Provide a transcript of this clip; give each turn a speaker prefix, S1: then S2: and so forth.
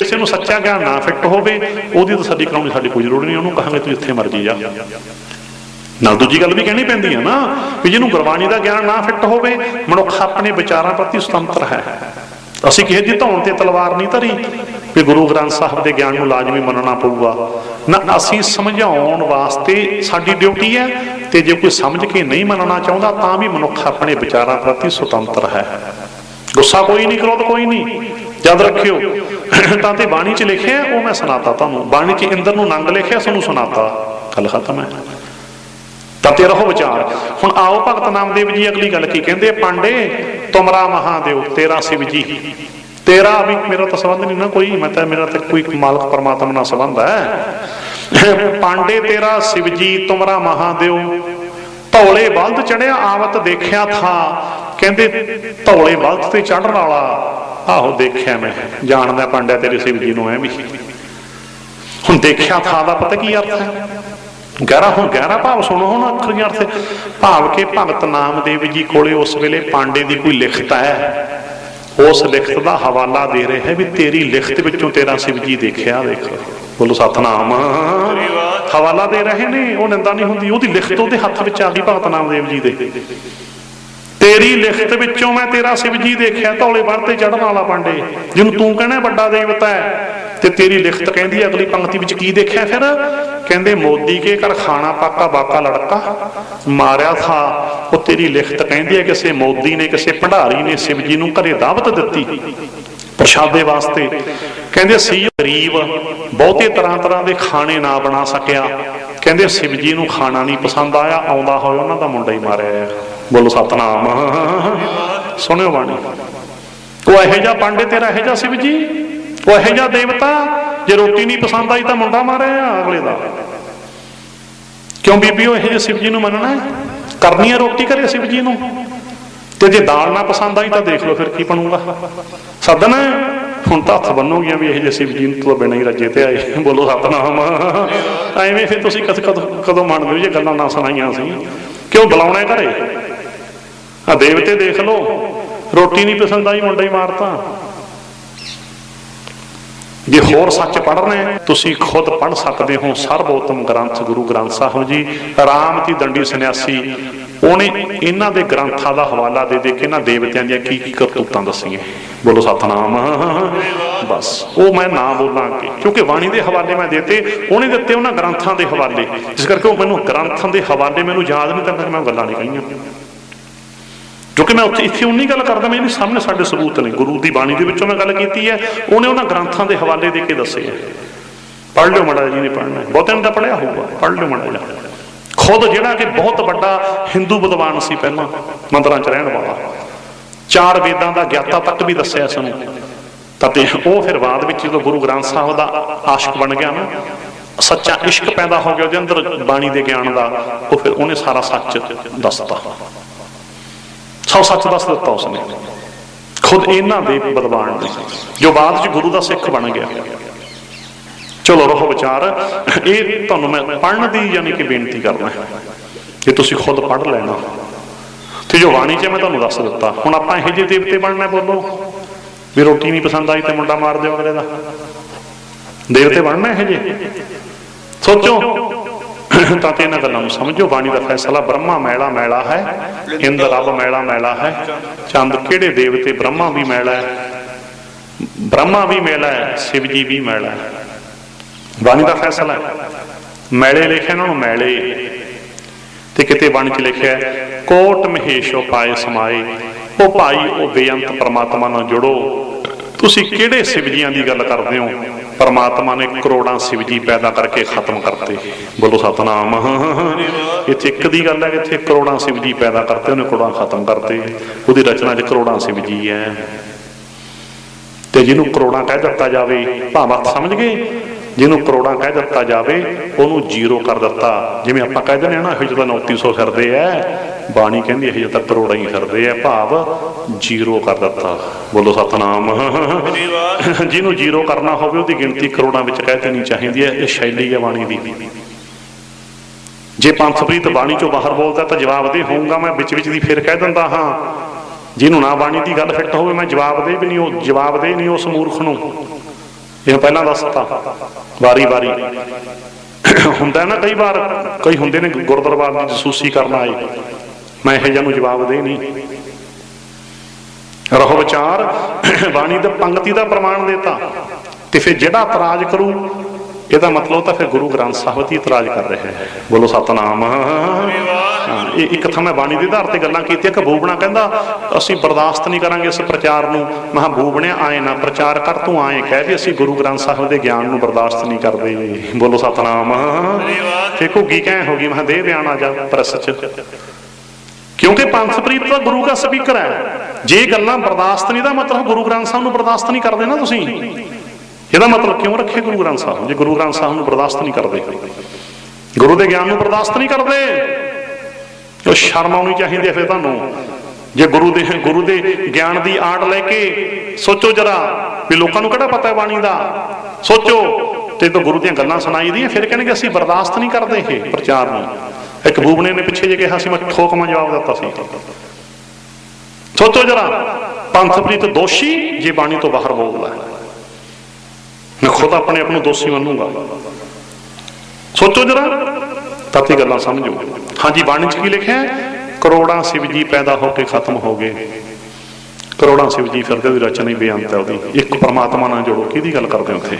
S1: ਕਿਸੇ ਨੂੰ ਸੱਚਾ ਗਿਆਨ ਨਾ ਫਿੱਟ ਹੋਵੇ, ਉਹਦੀ ਤਾਂ ਸਾਡੀ ਕਰਾਉਣੀ ਸਾਡੀ ਕੋਈ ਜ਼ਰੂਰ ਨਹੀਂ, ਉਹਨੂੰ ਕਹਾਂਗੇ ਤੂੰ ਜਿੱਥੇ ਮਰਜ਼ੀ ਜਾ ਨਾਲ ਦੂਜੀ ਗੱਲ ਵੀ ਕਹਿਣੀ ਪੈਂਦੀ ਹੈ ਨਾ, ਵੀ ਜਿਹਨੂੰ ਗੁਰਬਾਣੀ ਦਾ ਗਿਆਨ ਨਾ ਫਿੱਟ ਹੋਵੇ, ਮਨੁੱਖ ਆਪਣੇ ਵਿਚਾਰਾਂ ਪ੍ਰਤੀ ਸੁਤੰਤਰ ਹੈ। ਅਸੀਂ ਕਿਸੇ ਦੀ ਧੌਣ ਤੇ ਤਲਵਾਰ ਨਹੀਂ ਧਰੀ, ਵੀ ਗੁਰੂ ਗ੍ਰੰਥ ਸਾਹਿਬ ਦੇ ਗਿਆਨ ਨੂੰ ਲਾਜ਼ਮੀ ਮੰਨਣਾ ਪਊਗਾ। ਨਾ ਅਸੀਂ ਸਮਝਾਉਣ ਵਾਸਤੇ ਸਾਡੀ ਡਿਊਟੀ ਹੈ, ਤੇ ਜੇ ਕੋਈ ਸਮਝ ਕੇ ਨਹੀਂ ਮੰਨਣਾ ਚਾਹੁੰਦਾ, ਤਾਂ ਵੀ ਮਨੁੱਖ ਆਪਣੇ ਵਿਚਾਰਾਂ ਪ੍ਰਤੀ ਸੁਤੰਤਰ ਹੈ। ਗੁੱਸਾ ਕੋਈ ਨਹੀਂ, ਕ੍ਰੋਧ ਕੋਈ ਨਹੀਂ। ਯਾਦ ਰੱਖਿਓ, ਤਾਂ ਤੇ ਬਾਣੀ 'ਚ ਲਿਖਿਆ, ਉਹ ਮੈਂ ਸੁਣਾਤਾ ਤੁਹਾਨੂੰ। ਬਾਣੀ 'ਚ ਇੰਦਰ ਨੂੰ ਨੰਗ ਲਿਖਿਆ ਸਾਨੂੰ ਸੁਣਾਤਾ। ਗੱਲ ਖਤਮ ਹੈ। ਤਾਂ ਤੇ ਰਹੋ ਵਿਚਾਰ। ਹੁਣ ਆਓ ਭਗਤ ਨਾਮਦੇਵ ਜੀ, ਅਗਲੀ ਗੱਲ ਕੀ ਕਹਿੰਦੇ ਪਾਂਡੇ, ਤੁਮਰਾ ਮਹਾਦੇਵ, ਤੇਰਾ ਸਿਵ ਜੀ। ਤੇਰਾ ਵੀ ਮੇਰਾ ਤਾਂ ਸੰਬੰਧ ਨਹੀਂ ਨਾ ਕੋਈ। ਮੈਂ ਤਾਂ ਮੇਰਾ ਤਾਂ ਕੋਈ ਮਾਲਕ ਪਰਮਾਤਮਾ ਨਾਲ ਸੰਬੰਧ ਹੈ। ਪਾਂਡੇ, ਤੇਰਾ ਸਿਵ ਜੀ, ਤੁਮਰਾ ਮਹਾਦੇਵ। ਧੌਲੇ ਬਲਦ ਚੜਿਆ ਆਵਤ ਦੇਖਿਆ ਥਾ। ਕਹਿੰਦੇ, ਧੌਲੇ ਬਲਦ ਤੇ ਚੜਨ ਵਾਲਾ ਆਹੋ, ਦੇਖਿਆ ਮੈਂ। ਜਾਣਦਾ ਪਾਂਡਿਆ ਤੇਰੇ ਸਿਵ ਜੀ ਨੂੰ ਐ ਵੀ ਹੁਣ ਦੇਖਿਆ ਥਾ ਦਾ ਪਤਾ ਕੀ ਅਰਥ ਹੈ? ਗਹਿਰਾ ਹੁਣ ਗਹਿਰਾ ਭਾਵ ਸੁਣੋ ਹੁਣ ਅੱਖਰੀ ਅਰਥ। ਭਾਵ ਕਿ ਭਗਤ ਨਾਮਦੇਵ ਜੀ ਕੋਲੇ ਉਸ ਵੇਲੇ ਪਾਂਡੇ ਦੀ ਕੋਈ ਲਿਖਤ ਹੈ। ਉਸ ਲਿਖਤ ਦਾ ਹਵਾਲਾ ਦੇ ਰਹੇ ਹੈ ਵੀ ਤੇਰੀ ਲਿਖਤ ਵਿੱਚੋਂ ਤੇਰਾ ਸ਼ਿਵਜੀ ਦੇਖਿਆ, ਦੇਖ। ਬੋਲੋ, ਸਤਨਾਮ। ਹਵਾਲਾ ਦੇ ਰਹੇ ਨੇ, ਉਹ ਨਿੰਦਾ ਨਹੀਂ ਹੁੰਦੀ। ਉਹਦੀ ਲਿਖਤ ਉਹਦੇ ਹੱਥ ਵਿੱਚ ਆ ਗਈ ਭਗਤ ਨਾਮਦੇਵ ਜੀ ਦੇ। ਤੇਰੀ ਲਿਖਤ ਵਿੱਚੋਂ ਮੈਂ ਤੇਰਾ ਸ਼ਿਵਜੀ ਦੇਖਿਆ, ਧੌਲੇ ਬਣ ਤੇ ਚੜਨ ਵਾਲਾ ਪਾਂਡੇ। ਜਿਹਨੂੰ ਤੂੰ ਕਹਿੰਦਾ ਵੱਡਾ ਦੇਵਤਾ ਹੈ, ਤੇ ਤੇਰੀ ਲਿਖਤ ਕਹਿੰਦੀ ਅਗਲੀ ਪੰਕਤੀ ਵਿੱਚ ਕੀ ਦੇਖਿਆ ਫਿਰ? ਕਹਿੰਦੇ, ਮੋਦੀ ਕੇ ਘਰ ਖਾਣਾ ਪਾਕਾ, ਬਾਕਾ ਲੜਕਾ। ਮਾਰਿਆ ਥਾ, ਉਹ ਤੇਰੀ ਲਿਖਤ ਕਹਿੰਦੀ ਹੈ, ਕਿਸੇ ਮੋਦੀ ਨੇ, ਕਿਸੇ ਭੰਡਾਰੀ ਨੇ ਸ਼ਿਵਜੀ ਨੂੰ ਘਰੇ ਦਾਵਤ ਦਿੱਤੀ ਪ੍ਰਸ਼ਾਦੇ ਵਾਸਤੇ। ਕਹਿੰਦੇ ਸੀ ਗਰੀਬ, ਬਹੁਤੇ ਤਰ੍ਹਾਂ ਤਰ੍ਹਾਂ ਦੇ ਖਾਣੇ ਨਾ ਬਣਾ ਸਕਿਆ। ਕਹਿੰਦੇ ਸ਼ਿਵਜੀ ਨੂੰ ਖਾਣਾ ਨਹੀਂ ਪਸੰਦ ਆਇਆ, ਆਉਂਦਾ ਹੋਇਆ ਉਹਨਾਂ ਦਾ ਮੁੰਡਾ ਹੀ ਮਾਰਿਆ। ਹੈ। ਬੋਲੋ ਸਤਨਾਮ। ਸੁਣਿਓ ਬਾਣੀ। ਉਹ ਇਹੋ ਜਿਹਾ ਪਾਂਡੇ ਤੇਰਾ, ਇਹੋ ਜਿਹਾ ਸਿਵ ਜੀ? ਉਹ ਇਹੋ ਜਿਹਾ ਦੇਵਤਾ? ਜੇ ਰੋਟੀ ਨਹੀਂ ਪਸੰਦ ਆਈ ਤਾਂ ਮੁੰਡਾ ਮਾਰਿਆ ਅਗਲੇ ਦਾ। ਕਿਉਂ ਬੀਬੀ, ਉਹ ਇਹੋ ਜਿਹੇ ਸਿਵ ਜੀ ਨੂੰ ਮੰਨਣਾ ਕਰਨੀ ਹੈ ਰੋਟੀ ਕਰੇ ਸਿਵ ਜੀ ਨੂੰ? ਤੇ ਜੇ ਦਾਲ ਨਾ ਪਸੰਦ ਆਈ ਤਾਂ ਦੇਖ ਲਓ ਫਿਰ ਕੀ ਬਣੂਗਾ। ਸੱਦਣਾ ਹੁਣ ਤਾਂ ਹੱਥ ਬੰਨੋਗੀਆਂ ਵੀ ਇਹ ਜੇ ਸਿਵ ਜੀ ਨੂੰ ਤੋਂ ਬਿਨਾਂ ਹੀ ਰੱਜੇ ਤੇ ਆਏ। ਬੋਲੋ ਸਤਨਾਮ। ਐਵੇਂ ਫਿਰ ਤੁਸੀਂ ਕਦ ਕਦੋਂ ਕਦੋਂ ਮੰਨਦੇ ਹੋ ਜੇ ਗੱਲਾਂ ਨਾ ਸੁਣਾਈਆਂ ਸੀ ਕਿਉਂ ਬੁਲਾਉਣਾ ਘਰੇ? ਆ ਦੇਵਤੇ ਦੇਖ ਲਓ, ਰੋਟੀ ਨਹੀਂ ਪਸੰਦ ਆਈ, ਮੁੰਡਾ ਹੀ ਮਾਰਤਾ। ਜੇ ਹੋਰ ਸੱਚ ਪੜ੍ਹਨਾ ਹੈ ਤੁਸੀਂ ਖੁਦ ਪੜ੍ਹ ਸਕਦੇ ਹੋ, ਸਰਬੋਤਮ ਗ੍ਰੰਥ ਗੁਰੂ ਗ੍ਰੰਥ ਸਾਹਿਬ ਜੀ। ਰਾਮ ਦੀ ਦੰਡੀ ਸੰਨਿਆਸੀ, ਉਹਨੇ ਇਹਨਾਂ ਦੇ ਗ੍ਰੰਥਾਂ ਦਾ ਹਵਾਲਾ ਦੇ ਦੇ ਕੇ ਇਹਨਾਂ ਦੇਵਤਿਆਂ ਦੀਆਂ ਕੀ ਕੀ ਕਰਤੂਤਾਂ ਦੱਸੀਆਂ। ਬੋਲੋ ਸਤਨਾਮ। ਬਸ, ਉਹ ਮੈਂ ਨਾ ਬੋਲਾਂ ਕਿਉਂਕਿ ਬਾਣੀ ਦੇ ਹਵਾਲੇ ਮੈਂ ਦਿੱਤੇ, ਉਹਨੇ ਦਿੱਤੇ ਉਹਨਾਂ ਗ੍ਰੰਥਾਂ ਦੇ ਹਵਾਲੇ। ਇਸ ਕਰਕੇ ਉਹ ਮੈਨੂੰ ਗ੍ਰੰਥਾਂ ਦੇ ਹਵਾਲੇ ਮੈਨੂੰ ਯਾਦ ਨਹੀਂ ਤਾਂ ਮੈਂ ਗੱਲਾਂ ਨਹੀਂ ਕਹੀਆਂ। ਕਿਉਂਕਿ ਮੈਂ ਉੱਥੇ ਇੱਥੇ ਉਨੀ ਗੱਲ ਕਰਦਾ, ਮੈਂ ਇਹਦੇ ਸਾਹਮਣੇ ਸਾਡੇ ਸਬੂਤ ਨੇ। ਗੁਰੂ ਦੀ ਬਾਣੀ ਦੇ ਵਿੱਚੋਂ ਮੈਂ ਗੱਲ ਕੀਤੀ ਹੈ। ਉਹਨੇ ਉਹਨਾਂ ਗ੍ਰੰਥਾਂ ਦੇ ਹਵਾਲੇ ਦੇ ਕੇ ਦੱਸੇ ਹੈ। ਪੜ੍ਹ ਲਿਓ ਮੜਾ ਜੀ ਨੇ ਪੜ੍ਹਨਾ ਹੈ। ਬਹੁਤਿਆਂ ਨੇ ਤਾਂ ਪੜ੍ਹਿਆ ਹੋਊਗਾ। ਪੜ੍ਹ ਲਿਓ ਮੜਾ ਜੀ। ਖੁਦ ਜਿਹੜਾ ਕਿ ਬਹੁਤ ਵੱਡਾ ਹਿੰਦੂ ਵਿਦਵਾਨ ਸੀ ਪਹਿਲਾਂ, ਮੰਦਰਾਂ 'ਚ ਰਹਿਣ ਵਾਲਾ। ਚਾਰ ਵੇਦਾਂ ਦਾ ਗਿਆਤਾ ਤੱਕ ਵੀ ਦੱਸਿਆ ਇਸ ਨੂੰ ਤਾਂ ਤੇ ਉਹ ਫਿਰ ਬਾਅਦ ਵਿੱਚ ਜਦੋਂ ਗੁਰੂ ਗ੍ਰੰਥ ਸਾਹਿਬ ਦਾ ਆਸ਼ਿਕ ਬਣ ਗਿਆ ਨਾ, ਸੱਚਾ ਇਸ਼ਕ ਪੈਦਾ ਹੋ ਗਿਆ ਉਹਦੇ ਅੰਦਰ ਬਾਣੀ ਦੇ ਗਿਆਨ ਦਾ, ਉਹ ਫਿਰ ਉਹਨੇ ਸਾਰਾ ਸੱਚ ਦੱਸਤਾ। ਸੌ ਸੱਚ ਦੱਸ ਦਿੱਤਾ ਉਸਨੇ। ਖੁਦ ਇਹਨਾਂ ਦੇ ਵਿਦਵਾਨ ਨੇ, ਜੋ ਬਾਅਦ ਚ ਗੁਰੂ ਦਾ ਸਿੱਖ ਬਣ ਗਿਆ। ਚਲੋ ਰਹੋ ਵਿਚਾਰ, ਇਹ ਤੁਹਾਨੂੰ ਮੈਂ ਪੜਨ ਦੀ ਯਾਨੀ ਕਿ ਬੇਨਤੀ ਕਰਨਾ ਕਿ ਤੁਸੀਂ ਖੁਦ ਪੜ ਲੈਣਾ। ਤੇ ਜੋ ਬਾਣੀ ਚ ਮੈਂ ਤੁਹਾਨੂੰ ਦੱਸ ਦਿੱਤਾ, ਹੁਣ ਆਪਾਂ ਇਹੋ ਜਿਹੇ ਦੇਵਤੇ ਬਣਨਾ ਬੋਲੋ, ਵੀ ਰੋਟੀ ਨਹੀਂ ਪਸੰਦ ਆਈ ਤੇ ਮੁੰਡਾ ਮਾਰ ਦਿਓ ਅਗਲੇ ਦਾ। ਦੇਵਤੇ ਬਣਨਾ ਇਹੋ ਜਿਹੇ? ਸੋਚੋ। ਤਾਂ ਤੇ ਇਹਨਾਂ ਗੱਲਾਂ ਨੂੰ ਸਮਝੋ। ਬਾਣੀ ਦਾ ਫੈਸਲਾ ਬ੍ਰਹਮਾ ਮੈਲਾ ਮੈਲਾ ਹੈ। ਇੰਦ ਰੱਬ ਮੈਲਾ ਮੈਲਾ ਹੈ। ਚੰਦ ਕਿਹੜੇ ਦੇਵਤੇ ਬ੍ਰਹਮਾ ਵੀ ਮੈਲਾ ਹੈ। ਬ੍ਰਹਮਾ ਵੀ ਮੈਲਾ ਹੈ, ਸ਼ਿਵ ਜੀ ਵੀ ਮੈਲਾ ਹੈ। ਬਾਣੀ ਦਾ ਫੈਸਲਾ ਹੈ। ਮੈਲੇ ਲਿਖਿਆ ਇਹਨਾਂ ਨੂੰ ਮੈਲੇ। ਤੇ ਕਿਤੇ ਬਾਣੀ 'ਚ ਲਿਖਿਆ ਕੋਟ ਮਹੇਸ਼ੋ ਪਾਏ ਸਮਾਏ, ਉਹ ਭਾਈ ਉਹ ਬੇਅੰਤ ਪਰਮਾਤਮਾ ਨਾਲ ਜੁੜੋ। ਤੁਸੀਂ ਕਿਹੜੇ ਸਿਵਜੀਆਂ ਦੀ ਗੱਲ ਕਰਦੇ ਹੋ? ਪਰਮਾਤਮਾ ਨੇ ਕਰੋੜਾਂ ਸਿਵਜੀ ਪੈਦਾ ਕਰਕੇ ਖਤਮ ਕਰਤੇ। ਬੋਲੋ ਸਤਨਾਮ। ਇੱਥੇ ਇੱਕ ਦੀ ਗੱਲ ਹੈ ਕਿ ਇੱਥੇ ਕਰੋੜਾਂ ਸਿਵਜੀ ਪੈਦਾ ਕਰਤੇ, ਉਹਨੇ ਕਰੋੜਾਂ ਖਤਮ ਕਰਤੇ। ਉਹਦੀ ਰਚਨਾ 'ਚ ਕਰੋੜਾਂ ਸਿਵਜੀ ਹੈ। ਤੇ ਜਿਹਨੂੰ ਕਰੋੜਾਂ ਕਹਿ ਦਿੱਤਾ ਜਾਵੇ ਭਾਵੇਂ ਸਮਝ ਗਏ? ਜਿਹਨੂੰ ਕਰੋੜਾਂ ਕਹਿ ਦਿੱਤਾ ਜਾਵੇ, ਉਹਨੂੰ ਜ਼ੀਰੋ ਕਰ ਦਿੱਤਾ। ਜਿਵੇਂ ਆਪਾਂ ਕਹਿ ਦਿੰਦੇ ਆ ਨਾ, ਇਹੋ ਜਿਹਾ 2900 ਫਿਰਦੇ ਐ ਬਾਣੀ ਕਹਿੰਦੀ ਇਹੋ ਜਿਹਾ ਤਾਂ ਕਰੋੜਾਂ ਹੀ ਫਿਰਦੇ ਐ ਭਾਵ ਜ਼ੀਰੋ ਕਰ ਦਿੱਤਾ। ਬੋਲੋ ਸਤਨਾਮ। ਜਿਹਨੂੰ ਜ਼ੀਰੋ ਕਰਨਾ ਹੋਵੇ, ਉਹਦੀ ਗਿਣਤੀ ਕਰੋੜਾਂ ਵਿੱਚ ਕਹਿ ਦੇਣੀ ਚਾਹੀਦੀ ਹੈ, ਇਹ ਸ਼ੈਲੀ ਹੈ ਬਾਣੀ ਦੀ। ਜੇ ਪੰਥਪ੍ਰੀਤ ਬਾਣੀ ਚੋਂ ਬਾਹਰ ਬੋਲਦਾ ਤਾਂ ਜਵਾਬ ਦੇ ਹੋਊਗਾ, ਮੈਂ ਵਿੱਚ ਵਿੱਚ ਦੀ ਫਿਰ ਕਹਿ ਦਿੰਦਾ ਹਾਂ। ਜਿਹਨੂੰ ਨਾ ਬਾਣੀ ਦੀ ਗੱਲ ਫਿੱਟ ਹੋਵੇ, ਮੈਂ ਜਵਾਬ ਦੇ ਵੀ ਨਹੀਂ, ਉਹ ਜਵਾਬ ਦੇ ਨਹੀਂ ਉਸ ਮੂਰਖ ਨੂੰ। ਇਹ ਪਹਿਲਾਂ ਦੱਸਤਾ ਵਾਰੀ ਵਾਰੀ। ਹੁੰਦਾ ਨਾ ਕਈ ਵਾਰ, ਕਈ ਹੁੰਦੇ ਨੇ ਗੁਰਦਰਬਾਰ ਦੀ ਜਸੂਸੀ ਕਰਨ ਆਏ। ਮੈਂ ਇਹ ਜਿਹਾ ਨੂੰ ਜਵਾਬ ਦੇ ਨਹੀਂ। ਰਹੋ ਵਿਚਾਰ, ਬਾਣੀ ਦੇ ਪੰਕਤੀ ਦਾ ਪ੍ਰਮਾਣ ਦਿੱਤਾ। ਤੇ ਫਿਰ ਜਿਹੜਾ ਇਤਰਾਜ਼ ਕਰੂ ਇਹਦਾ ਮਤਲਬ ਤਾਂ ਫਿਰ ਗੁਰੂ ਗ੍ਰੰਥ ਸਾਹਿਬ ਦੀ ਇਤਰਾਜ਼ ਕਰ ਰਿਹਾ ਹੈ ਬੋਲੋ ਸਤਨਾਮ। ਇਹ ਇੱਕ ਥਾਂ ਮੈਂ ਬਾਣੀ ਦੇ ਆਧਾਰ ਤੇ ਗੱਲਾਂ ਕੀਤੀਆਂ ਕਿ ਬੂਬਣਾ ਕਹਿੰਦਾ, ਅਸੀਂ ਬਰਦਾਸ਼ਤ ਨਹੀਂ ਕਰਾਂਗੇ ਇਸ ਪ੍ਰਚਾਰ ਨੂੰ। ਮਹਾ ਬੂਬਣਿਆ, ਆਏ ਨਾ, ਪ੍ਰਚਾਰ ਕਰ ਤੂੰ ਆਏ, ਕਹਿ ਵੀ ਅਸੀਂ ਗੁਰੂ ਗ੍ਰੰਥ ਸਾਹਿਬ ਦੇ ਗਿਆਨ ਨੂੰ ਬਰਦਾਸ਼ਤ ਨਹੀਂ ਕਰਦੇ। ਬੋਲੋ ਸਤਨਾਮ। ਤੇ ਘੁੱਗੀ ਕਹਿ ਹੋ ਗਈ ਮਹਾ ਦੇ ਬਿਆਨ ਆ ਜਾ ਪ੍ਰੈਸ ਚ। ਕਿਉਂਕਿ ਪੰਥਪ੍ਰੀਤ ਤਾਂ ਗੁਰੂ ਦਾ ਸਪੀਕਰ ਹੈ। ਜੇ ਗੱਲਾਂ ਬਰਦਾਸ਼ਤ ਨਹੀਂ ਦਾ ਮਤਲਬ ਗੁਰੂ ਗ੍ਰੰਥ ਸਾਹਿਬ ਨੂੰ ਬਰਦਾਸ਼ਤ ਨਹੀਂ ਕਰਦੇ ਨਾ ਤੁਸੀਂ। ਇਹਦਾ ਮਤਲਬ ਕਿਉਂ ਰੱਖੇ ਗੁਰੂ ਗ੍ਰੰਥ ਸਾਹਿਬ? ਜੇ ਗੁਰੂ ਗ੍ਰੰਥ ਸਾਹਿਬ ਨੂੰ ਬਰਦਾਸ਼ਤ ਨਹੀਂ ਕਰਦੇ, ਗੁਰੂ ਦੇ ਗਿਆਨ ਨੂੰ ਬਰਦਾਸ਼ਤ ਨਹੀਂ ਕਰਦੇ, ਉਹ ਸ਼ਰਮ ਆਉਣੀ ਚਾਹੀਦੀ ਹੈ ਫਿਰ ਤੁਹਾਨੂੰ। ਜੇ ਗੁਰੂ ਦੇ ਗੁਰੂ ਦੇ ਗਿਆਨ ਦੀ ਆੜ ਲੈ ਕੇ ਸੋਚੋ ਜਰਾ ਵੀ ਲੋਕਾਂ ਨੂੰ ਕਿਹੜਾ ਪਤਾ ਹੈ ਬਾਣੀ ਦਾ? ਸੋਚੋ। ਤੇ ਤਾਂ ਗੁਰੂ ਦੀਆਂ ਗੱਲਾਂ ਸੁਣਾਈ ਦੀਆਂ ਫਿਰ ਕਹਿਣਗੇ ਅਸੀਂ ਬਰਦਾਸ਼ਤ ਨਹੀਂ ਕਰਦੇ ਇਹ ਪ੍ਰਚਾਰ ਨੂੰ। ਇੱਕ ਬੂਬਣੇ ਨੇ ਪਿੱਛੇ ਜੇ ਕਿਹਾ ਸੀ, ਮੈਂ ਠੋਕਮਾ ਜਵਾਬ ਦਿੱਤਾ ਸੀ। ਸੋਚੋ ਜਰਾ, ਪੰਥ ਪ੍ਰੀਤ ਦੋਸ਼ੀ ਜੇ ਬਾਣੀ ਤੋਂ ਬਾਹਰ ਬੋਲਦਾ ਹੈ। ਮੈਂ ਖੁਦ ਆਪਣੇ ਆਪ ਨੂੰ ਦੋਸ਼ੀ ਮੰਨੂਗਾ। ਸੋਚੋ ਜਰਾ ਤਾਂ ਤੇ ਗੱਲਾਂ ਸਮਝੋ। ਹਾਂਜੀ, ਬਾਣੀ 'ਚ ਕੀ ਲਿਖਿਆ ਕਰੋੜਾਂ ਸ਼ਿਵਜੀ ਪੈਦਾ ਹੋ ਕੇ ਖਤਮ ਹੋ ਗਏ। ਕਰੋੜਾਂ ਸ਼ਿਵਜੀ ਫਿਰਦੇ ਉਹਦੀ ਰਚਨਾ ਹੀ ਬੇਅੰਤ ਹੈ ਉਹਦੀ ਇੱਕ ਪਰਮਾਤਮਾ ਨਾਲ ਜੋੜੋ, ਕਿਹਦੀ ਗੱਲ ਕਰਦੇ ਹੋ ਉੱਥੇ?